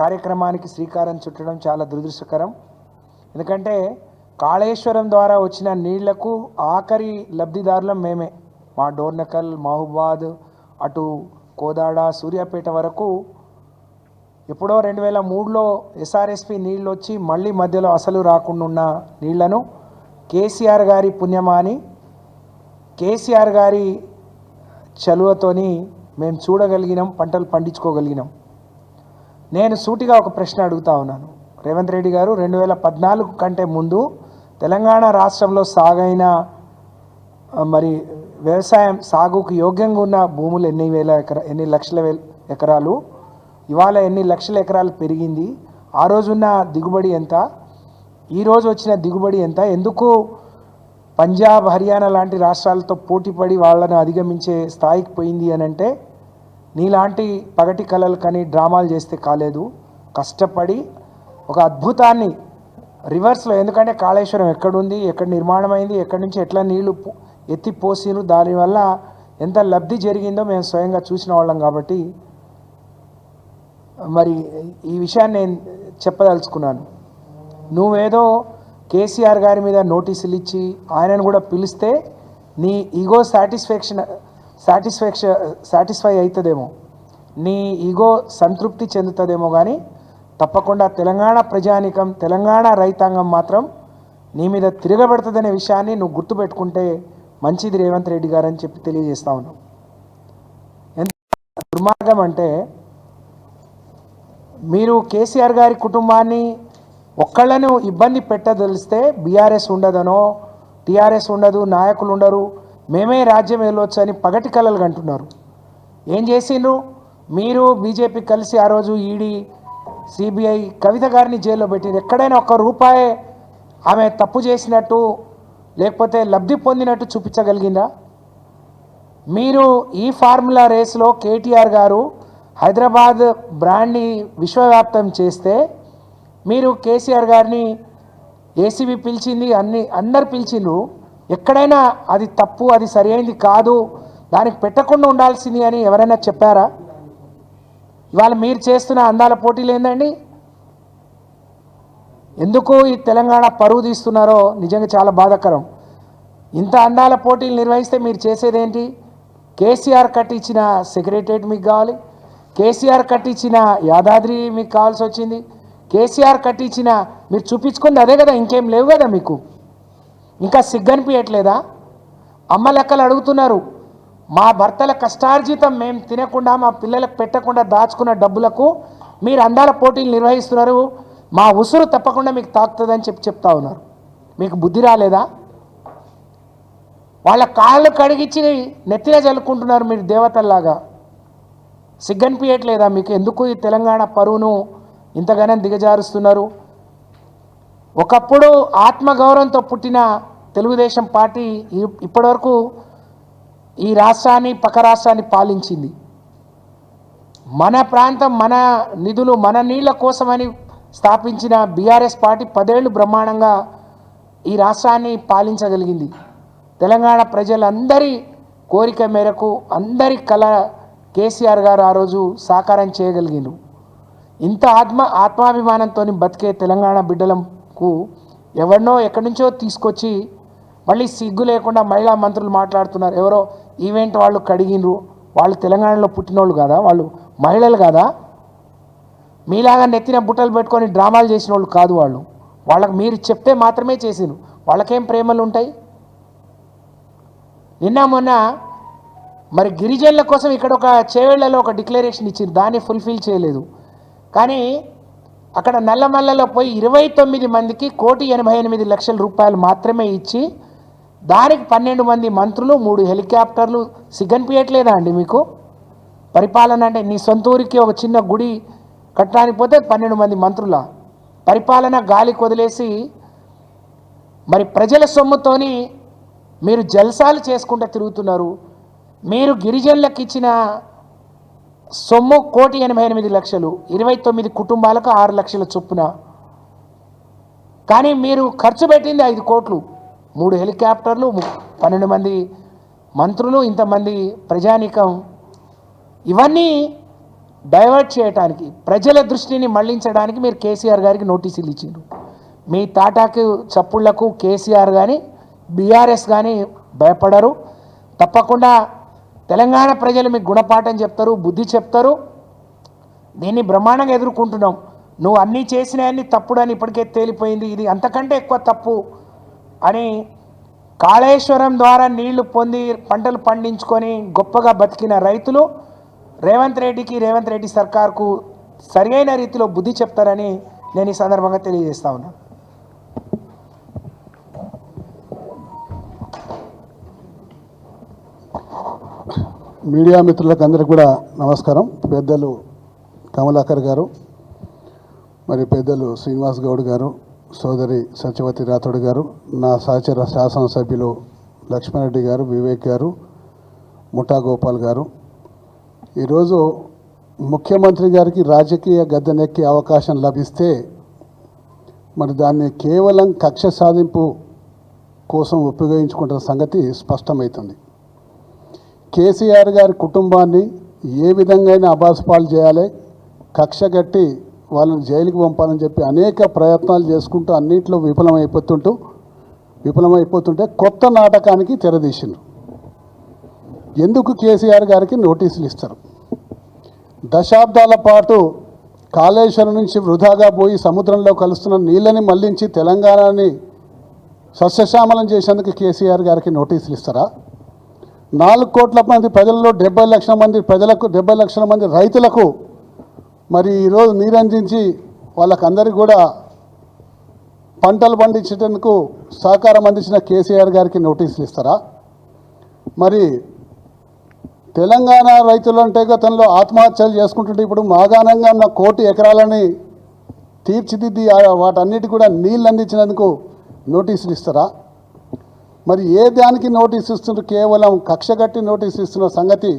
కార్యక్రమానికి శ్రీకారం చుట్టడం చాలా దురదృష్టకరం. ఎందుకంటే కాళేశ్వరం ద్వారా వచ్చిన నీళ్ళకు ఆఖరి లబ్ధిదారులం మేమే. మా డోర్నకల్ మహబూబాద్ అటు కోదాడ సూర్యాపేట వరకు ఎప్పుడో రెండు వేల మూడులో ఎస్ఆర్ఎస్పి నీళ్ళు వచ్చి మళ్ళీ మధ్యలో అసలు రాకుండా ఉన్న నీళ్ళను కేసీఆర్ గారి పుణ్యమా అని కేసీఆర్ గారి చలువతోని మేము చూడగలిగినాం పంటలు పండించుకోగలిగినాం. నేను సూటిగా ఒక ప్రశ్న అడుగుతా ఉన్నాను. రేవంత్ రెడ్డి గారు రెండు వేల పద్నాలుగు కంటే ముందు తెలంగాణ రాష్ట్రంలో సాగైన మరి వ్యవసాయం సాగుకు యోగ్యంగా ఉన్న భూములు ఎన్ని వేల ఎకరా ఎన్ని లక్షల ఎకరాలు? ఇవాళ ఎన్ని లక్షల ఎకరాలు పెరిగింది? ఆ రోజున్న దిగుబడి ఎంత? ఈరోజు వచ్చిన దిగుబడి ఎంత? ఎందుకు పంజాబ్ హర్యానా లాంటి రాష్ట్రాలతో పోటీపడి వాళ్ళను అధిగమించే స్థాయికి పోయింది అని అంటే నీలాంటి పగటి కళలు కానీ డ్రామాలు చేస్తే కాలేదు. కష్టపడి ఒక అద్భుతాన్ని రివర్స్లో ఎందుకంటే కాళేశ్వరం ఎక్కడుంది ఎక్కడ నిర్మాణమైంది ఎక్కడి నుంచి ఎట్లా నీళ్ళు ఎత్తి పోసిరు దానివల్ల ఎంత లబ్ధి జరిగిందో మేము స్వయంగా చూసిన వాళ్ళం కాబట్టి మరి ఈ విషయాన్ని నేను చెప్పదలుచుకున్నాను. నువ్వేదో కేసీఆర్ గారి మీద నోటీసులు ఇచ్చి ఆయనను కూడా పిలిస్తే నీ ఈగో సాటిస్ఫాక్షన్ సాటిస్ఫాక్ష సాటిస్ఫై అవుతుందేమో నీ ఈగో సంతృప్తి చెందుతుందేమో కానీ తప్పకుండా తెలంగాణ ప్రజానికం తెలంగాణ రైతాంగం మాత్రం నీ మీద తిరగబడుతుందనే విషయాన్ని నువ్వు గుర్తుపెట్టుకుంటే మంచిది రేవంత్ రెడ్డి గారు అని చెప్పి తెలియజేస్తా ఉన్నావు ఎంత దుర్మార్గం అంటే మీరు కేసీఆర్ గారి కుటుంబాన్ని ఒక్కళ్ళను ఇబ్బంది పెట్టదలిస్తే బీఆర్ఎస్ ఉండదనో టీఆర్ఎస్ ఉండదు నాయకులు ఉండరు మేమే రాజ్యం వెళ్ళొచ్చు అని పగటి కలలు అంటున్నారు. ఏం చేసిండ్రు? మీరు బీజేపీ కలిసి ఆ రోజు ఈడీ సిబిఐ కవిత గారిని జైల్లో పెట్టింది ఎక్కడైనా ఒక్క రూపాయి ఆమె తప్పు చేసినట్టు లేకపోతే లబ్ధి పొందినట్టు చూపించగలిగిందా? మీరు ఈ ఫార్ములా రేస్లో కేటీఆర్ గారు హైదరాబాద్ బ్రాండ్ని విశ్వవ్యాప్తం చేస్తే మీరు కేసీఆర్ గారిని ఏసీబీ పిలిచింది అన్ని అందరు పిలిచిండ్రు. ఎక్కడైనా అది తప్పు అది సరైనది కాదు దానికి పెట్టకుండా ఉండాల్సింది అని ఎవరైనా చెప్పారా? ఇవాళ మీరు చేస్తున్న అందాల పోటీలు ఏందండి? ఎందుకు ఈ తెలంగాణ పరువు తీస్తున్నారో నిజంగా చాలా బాధాకరం. ఇంత అందాల పోటీలు నిర్వహిస్తే మీరు చేసేదేంటి? కేసీఆర్ కట్టించిన సెక్రటరియట్ మీకు కావాలి కేసీఆర్ కట్టించిన యాదాద్రి మీకు కావాల్సి వచ్చింది కేసీఆర్ కట్టించిన మీరు చూపించుకుంది అదే కదా ఇంకేం లేవు కదా మీకు. ఇంకా సిగ్గనిపించట్లేదా అమ్మ లెక్కలు అడుగుతున్నారు. మా భర్తల కష్టార్జితం మేము తినకుండా మా పిల్లలకు పెట్టకుండా దాచుకున్న డబ్బులకు మీరు అందాల పోటీలు నిర్వహిస్తున్నారు. మా ఉసురు తప్పకుండా మీకు తాకుతుందని చెప్పి చెప్తా ఉన్నారు. మీకు బుద్ధి రాలేదా? వాళ్ళ కాళ్ళు కడిగిచ్చి నెత్తిన చల్లుకుంటున్నారు మీరు దేవతల్లాగా. సిగ్గనిపించట్లేదా మీకు? ఎందుకు ఈ తెలంగాణ పరువును ఇంతగానే దిగజారుస్తున్నారు? ఒకప్పుడు ఆత్మగౌరవంతో పుట్టిన తెలుగుదేశం పార్టీ ఇప్పటివరకు ఈ రాష్ట్రాన్ని పక్క రాష్ట్రాన్ని పాలించింది. మన ప్రాంతం మన నిధులు మన నీళ్ళ కోసమని స్థాపించిన బీఆర్ఎస్ పార్టీ పదేళ్ళు బ్రహ్మాండంగా ఈ రాష్ట్రాన్ని పాలించగలిగింది. తెలంగాణ ప్రజలందరి కోరిక మేరకు అందరి కళ కేసీఆర్ గారు ఆ రోజు సాకారం చేయగలిగిండు ఇంత ఆత్మ ఆత్మాభిమానంతో బతికే తెలంగాణ బిడ్డలం కు ఎవరినో ఎక్కడి నుంచో తీసుకొచ్చి మళ్ళీ సిగ్గు లేకుండా మహిళా మంత్రులు మాట్లాడుతున్నారు. ఎవరో ఈవెంట్ వాళ్ళు కడిగినరు. వాళ్ళు తెలంగాణలో పుట్టినోళ్ళు కదా? వాళ్ళు మహిళలు కదా? మీలాగా నెత్తిన బుట్టలు పెట్టుకొని డ్రామాలు చేసిన వాళ్ళు కాదు వాళ్ళు. వాళ్ళకి మీరు చెప్తే మాత్రమే చేసిరు వాళ్ళకేం ప్రేమలు ఉంటాయి? నిన్న మొన్న మరి గిరిజనుల కోసం ఇక్కడ ఒక చేవేళ్ళలో ఒక డిక్లరేషన్ ఇచ్చింది దాన్ని ఫుల్ఫిల్ చేయలేదు. కానీ అక్కడ నల్లమల్లలో పోయి ఇరవై తొమ్మిది మందికి కోటి ఎనభై ఎనిమిది లక్షల రూపాయలు మాత్రమే ఇచ్చి దానికి పన్నెండు మంది మంత్రులు మూడు హెలికాప్టర్లు. సిగ్గనిపించట్లేదా అండి మీకు? పరిపాలన అంటే నీ సొంత ఊరికి ఒక చిన్న గుడి కట్టడానికి పోతే పన్నెండు మంది మంత్రుల? పరిపాలన గాలికి వదిలేసి మరి ప్రజల సొమ్ముతోని మీరు జల్సాలు చేసుకుంటూ తిరుగుతున్నారు. మీరు గిరిజనులకు ఇచ్చిన సొమ్ము కోటి ఎనభై ఎనిమిది లక్షలు ఇరవై తొమ్మిది కుటుంబాలకు ఆరు లక్షల చొప్పున. కానీ మీరు ఖర్చు పెట్టింది ఐదు కోట్లు మూడు హెలికాప్టర్లు పన్నెండు మంది మంత్రులు ఇంతమంది ప్రజానీకం. ఇవన్నీ డైవర్ట్ చేయడానికి ప్రజల దృష్టిని మళ్ళించడానికి మీరు కేసీఆర్ గారికి నోటీసులు ఇచ్చిండ్రు. మీ తాటాకు చప్పుళ్ళకు కేసీఆర్ కానీ బీఆర్ఎస్ కానీ భయపడరు. తప్పకుండా తెలంగాణ ప్రజలు మీకు గుణపాఠం చెప్తారు బుద్ధి చెప్తారు. దీన్ని బ్రహ్మాండంగా ఎదుర్కొంటున్నాం. నువ్వు అన్నీ చేసినాయన్ని తప్పుడు అని ఇప్పటికే తేలిపోయింది. ఇది అంతకంటే ఎక్కువ తప్పు అని కాళేశ్వరం ద్వారా నీళ్ళు పొంది పంటలు పండించుకొని గొప్పగా బతికిన రైతులు రేవంత్ రెడ్డికి రేవంత్ రెడ్డి సర్కార్కు సరియైన రీతిలో బుద్ధి చెప్తారని నేను ఈ సందర్భంగా తెలియజేస్తా ఉన్నాను. మీడియా మిత్రులకు అందరికి కూడా నమస్కారం. పెద్దలు కమలాకర్ గారు మరి పెద్దలు శ్రీనివాస్ గౌడ్ గారు సోదరి సత్యవతి రాథోడ్ గారు నా సహచర శాసనసభ్యులు లక్ష్మణరెడ్డి గారు వివేక్ గారు ముఠా గోపాల్ గారు. ఈరోజు ముఖ్యమంత్రి గారికి రాజకీయ గద్దెనెక్కే అవకాశం లభిస్తే మరి దాన్ని కేవలం కక్ష సాధింపు కోసం ఉపయోగించుకుంటున్న సంగతి స్పష్టమవుతుంది. కేసీఆర్ గారి కుటుంబాన్ని ఏ విధంగా అబాసపాలు చేయాలి కక్ష కట్టి వాళ్ళని జైలుకి పంపాలని చెప్పి అనేక ప్రయత్నాలు చేసుకుంటూ అన్నింటిలో విఫలమైపోతుంటూ విఫలమైపోతుంటే కొత్త నాటకానికి తెరదీసిండ్రు. ఎందుకు కేసీఆర్ గారికి నోటీసులు ఇస్తారు? దశాబ్దాల పాటు కాళేశ్వరం నుంచి వృధాగా పోయి సముద్రంలో కలుస్తున్న నీళ్ళని మళ్ళించి తెలంగాణని సస్యశ్యామలం చేసేందుకు కేసీఆర్ గారికి నోటీసులు ఇస్తారా? నాలుగు కోట్ల మంది ప్రజల్లో డెబ్బై లక్షల మంది ప్రజలకు డెబ్బై లక్షల మంది రైతులకు మరి ఈరోజు నీరందించి వాళ్ళకందరికీ కూడా పంటలు పండించేందుకు సహకారం అందించిన కేసీఆర్ గారికి నోటీసులు ఇస్తారా? మరి తెలంగాణ రైతులు అంటే గతంలో ఆత్మహత్యలు చేసుకుంటుంటే ఇప్పుడు మాగాణంగా ఉన్న కోటి ఎకరాలని తీర్చిదిద్ది వాటన్నిటి కూడా నీళ్ళు అందించినందుకు నోటీసులు ఇస్తారా? మరి ఏ దానికి నోటీస్ ఇస్తున్నారు కేవలం కక్ష కట్టి నోటీస్ ఇస్తున్న సంగతి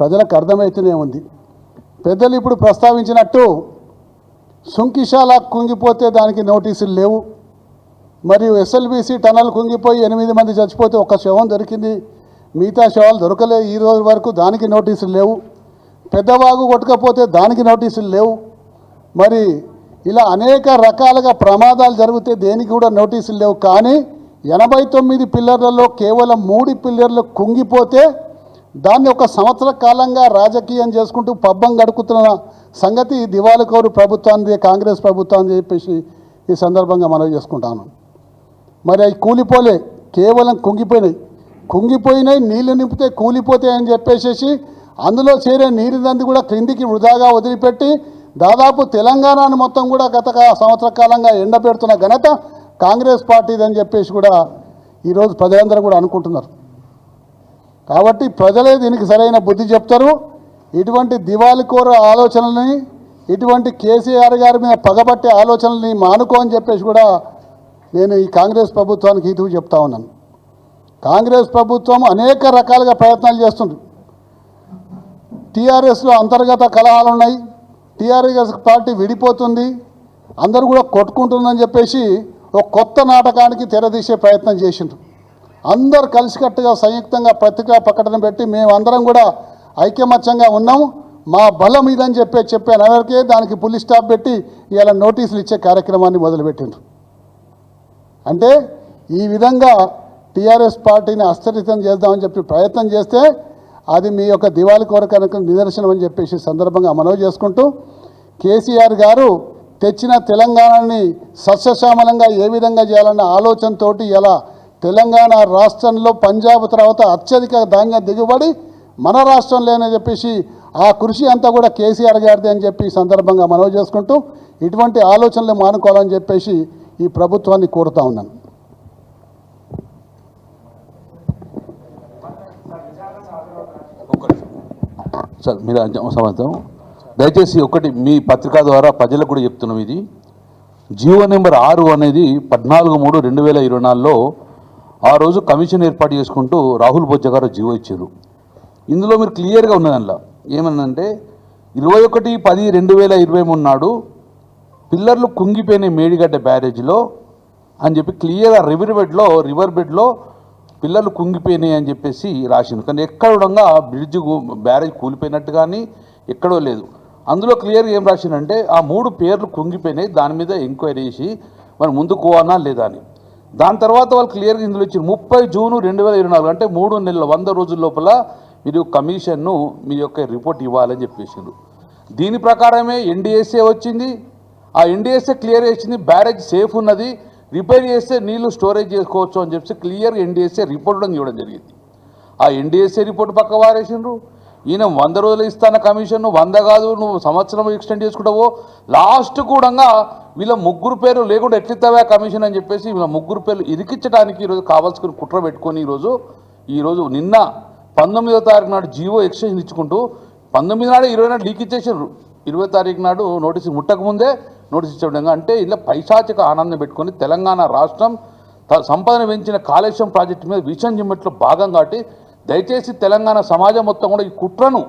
ప్రజలకు అర్థమవుతూనే ఉంది. పెద్దలు ఇప్పుడు ప్రస్తావించినట్టు సుంకిశాల కుంగిపోతే దానికి నోటీసులు లేవు. మరియు ఎస్ఎల్బీసీ టనల్ కుంగిపోయి ఎనిమిది మంది చచ్చిపోతే ఒక శవం దొరికింది. మిగతా శవాలు దొరకలేదు ఈ రోజు వరకు దానికి నోటీసులు లేవు. పెద్దవాగు కొట్టుకపోతే దానికి నోటీసులు లేవు. మరి ఇలా అనేక రకాలుగా ప్రమాదాలు జరిగితే దేనికి కూడా నోటీసులు లేవు. కానీ ఎనభై తొమ్మిది పిల్లర్లలో కేవలం మూడు పిల్లర్లు కుంగిపోతే దాన్ని ఒక సంవత్సర కాలంగా రాజకీయం చేసుకుంటూ పబ్బం గడుపుతున్న సంగతి దివాళి ప్రభుత్వాన్ని కాంగ్రెస్ ప్రభుత్వాన్ని చెప్పేసి ఈ సందర్భంగా మనవి చేసుకుంటాను. మరి అవి కూలిపోలే కేవలం కుంగిపోయినాయి. కుంగిపోయినాయి నీళ్ళు నింపితే కూలిపోతాయని చెప్పేసేసి అందులో చేరే నీరునంది కూడా క్రిందికి వృధాగా వదిలిపెట్టి దాదాపు తెలంగాణను మొత్తం కూడా గత సంవత్సర కాలంగా ఎండబెడుతున్న ఘనత కాంగ్రెస్ పార్టీదని చెప్పేసి కూడా ఈరోజు ప్రజలందరూ కూడా అనుకుంటున్నారు. కాబట్టి ప్రజలే దీనికి సరైన బుద్ధి చెప్తారు. ఇటువంటి దివాళికోర ఆలోచనల్ని ఇటువంటి కేసీఆర్ గారి మీద పగబట్టే ఆలోచనల్ని మానుకో అని చెప్పేసి కూడా నేను ఈ కాంగ్రెస్ ప్రభుత్వానికి ఇదిగు చెప్తా ఉన్నాను. కాంగ్రెస్ ప్రభుత్వం అనేక రకాలుగా ప్రయత్నాలు చేస్తుంది. టీఆర్ఎస్లో అంతర్గత కలహాలు ఉన్నాయి. టీఆర్ఎస్ పార్టీ విడిపోతుంది. అందరూ కూడా కొట్టుకుంటుందని చెప్పేసి ఒక కొత్త నాటకానికి తెరదీసే ప్రయత్నం చేసిండ్రు. అందరు కలిసికట్టుగా సంయుక్తంగా పత్రికా ప్రకటన పెట్టి మేమందరం కూడా ఐకమత్యంగా ఉన్నాము మా బలం ఇదని చెప్పే చెప్పే నగరికే దానికి పులి స్టాప్ పెట్టి ఇలా నోటీసులు ఇచ్చే కార్యక్రమాన్ని మొదలుపెట్టిండ్రు. అంటే ఈ విధంగా టీఆర్ఎస్ పార్టీని అస్థిరితం చేద్దామని చెప్పి ప్రయత్నం చేస్తే అది మీ యొక్క దివాళి కోరిక నిదర్శనం అని చెప్పేసి సందర్భంగా మనవి చేసుకుంటూ కేసీఆర్ గారు తెచ్చిన తెలంగాణని సస్యశ్యామలంగా ఏ విధంగా చేయాలన్న ఆలోచనతోటి ఇలా తెలంగాణ రాష్ట్రంలో పంజాబ్ తర్వాత అత్యధిక ధాన్య దిగుబడి మన రాష్ట్రంలోనే చెప్పేసి ఆ కృషి అంతా కూడా కేసీఆర్ గారిది అని చెప్పి సందర్భంగా మనవి చేసుకుంటూ ఇటువంటి ఆలోచనలు మానుకోవాలని చెప్పేసి ఈ ప్రభుత్వాన్ని కోరుతా ఉన్నాను. సార్ మీరు సమాచారం దయచేసి ఒకటి మీ పత్రిక ద్వారా ప్రజలకు కూడా చెప్తున్నాం ఇది. జియో నెంబర్ ఆరు అనేది పద్నాలుగు మూడు రెండు వేల ఇరవై నాలుగులో ఆ రోజు కమిషన్ ఏర్పాటు చేసుకుంటూ రాహుల్ బొజ్జ గారు జీవో ఇచ్చారు. ఇందులో మీరు క్లియర్గా ఉన్నది అందులో ఏమన్నంటే ఇరవై ఒకటి పది రెండు వేల ఇరవై మూడు నాడు పిల్లర్లు కుంగిపోయిన మేడిగడ్డ బ్యారేజ్లో అని చెప్పి క్లియర్గా రివర్ బెడ్లో రివర్ బెడ్లో పిల్లలు కుంగిపోయినాయి అని చెప్పేసి రాసింది కానీ ఎక్కడ ఉండగా బ్రిడ్జ్ బ్యారేజ్ కూలిపోయినట్టు కానీ ఎక్కడో లేదు. అందులో క్లియర్గా ఏం రాసిందంటే ఆ మూడు పేర్లు కుంగిపోయినాయి దాని మీద ఎంక్వైరీ చేసి మనం ముందుకు పోవాలా లేదా అని. దాని తర్వాత వాళ్ళు క్లియర్గా ఇందులో ఇచ్చారు ముప్పై జూను రెండు వేల ఇరవై నాలుగు అంటే మూడు నెలల వంద రోజుల లోపల మీరు కమిషన్ను మీ యొక్క రిపోర్ట్ ఇవ్వాలని చెప్పేసిండ్రు. దీని ప్రకారమే ఎన్డీఎస్ఏ వచ్చింది. ఆ ఎన్డీఎస్ఏ క్లియర్ చేసింది బ్యారేజ్ సేఫ్ ఉన్నది రిపేర్ చేస్తే నీళ్ళు స్టోరేజ్ చేసుకోవచ్చు అని చెప్పి క్లియర్ ఎన్డీఎస్ఏ రిపోర్ట్ కూడా ఇవ్వడం జరిగింది. ఆ ఎన్డీఎస్ఏ రిపోర్ట్ పక్క వారేసిండ్రు. ఈయన వంద రోజులు ఇస్తాన కమిషన్ వంద కాదు నువ్వు సంవత్సరం ఎక్స్టెండ్ చేసుకుంటావో? లాస్ట్ కూడా వీళ్ళ ముగ్గురు పేరు లేకుండా ఎట్లిస్తావా కమిషన్ అని చెప్పేసి వీళ్ళ ముగ్గురు పేర్లు ఇరికించడానికి ఈరోజు కావాల్సిన కుట్ర పెట్టుకొని ఈరోజు ఈరోజు నిన్న పంతొమ్మిదో తారీఖు నాడు జీవో ఎక్స్చేంజ్ ఇచ్చుకుంటూ పంతొమ్మిది నాడు ఇరవై నాడు లీక్ ఇచ్చేసారు ఇరవై తారీఖు నాడు నోటీస్ ముట్టకముందే నోటీస్ ఇచ్చే అంటే ఇలా పైశాచిక ఆనందం పెట్టుకొని తెలంగాణ రాష్ట్రం త- సంపదన పెంచిన కాళేశ్వరం ప్రాజెక్టు మీద విషయం జిమ్మెట్లో భాగం కాబట్టి దయచేసి తెలంగాణ సమాజం మొత్తం కూడా ఈ కుట్రను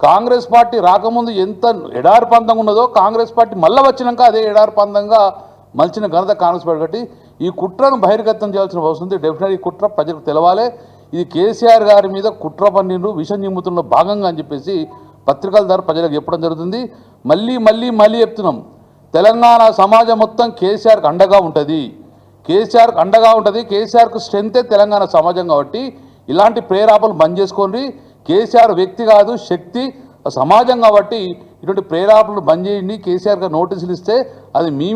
కాంగ్రెస్ పార్టీ రాకముందు ఎంత ఎడారి పందంగా ఉన్నదో కాంగ్రెస్ పార్టీ మళ్ళీ వచ్చినాక అదే ఎడారి పందంగా మలిచిన ఘనత కాంగ్రెస్ పార్టీ కాబట్టి ఈ కుట్రను బహిర్గతం చేయాల్సిన అవసరం ఉంది. డెఫినెట్ ఈ కుట్ర ప్రజలకు తెలవాలి. ఇది కేసీఆర్ గారి మీద కుట్ర పన్నీరు విషం నిమ్ముతున్న భాగంగా అని చెప్పేసి పత్రికల ద్వారా ప్రజలకు చెప్పడం జరుగుతుంది. మళ్ళీ మళ్ళీ మళ్ళీ చెప్తున్నాం. తెలంగాణ సమాజం మొత్తం కేసీఆర్కి అండగా ఉంటుంది. కేసీఆర్కి అండగా ఉంటుంది. కేసీఆర్కు స్ట్రెంతే తెలంగాణ సమాజం కాబట్టి ఇలాంటి ప్రేరాపలు బంద్ చేసుకోండి. కేసీఆర్ వ్యక్తి కాదు శక్తి సమాజం కాబట్టి ఇటువంటి ప్రేరాపలు బంద్ చేయండి. కేసీఆర్ గారు నోటీసులు ఇస్తే అది మీ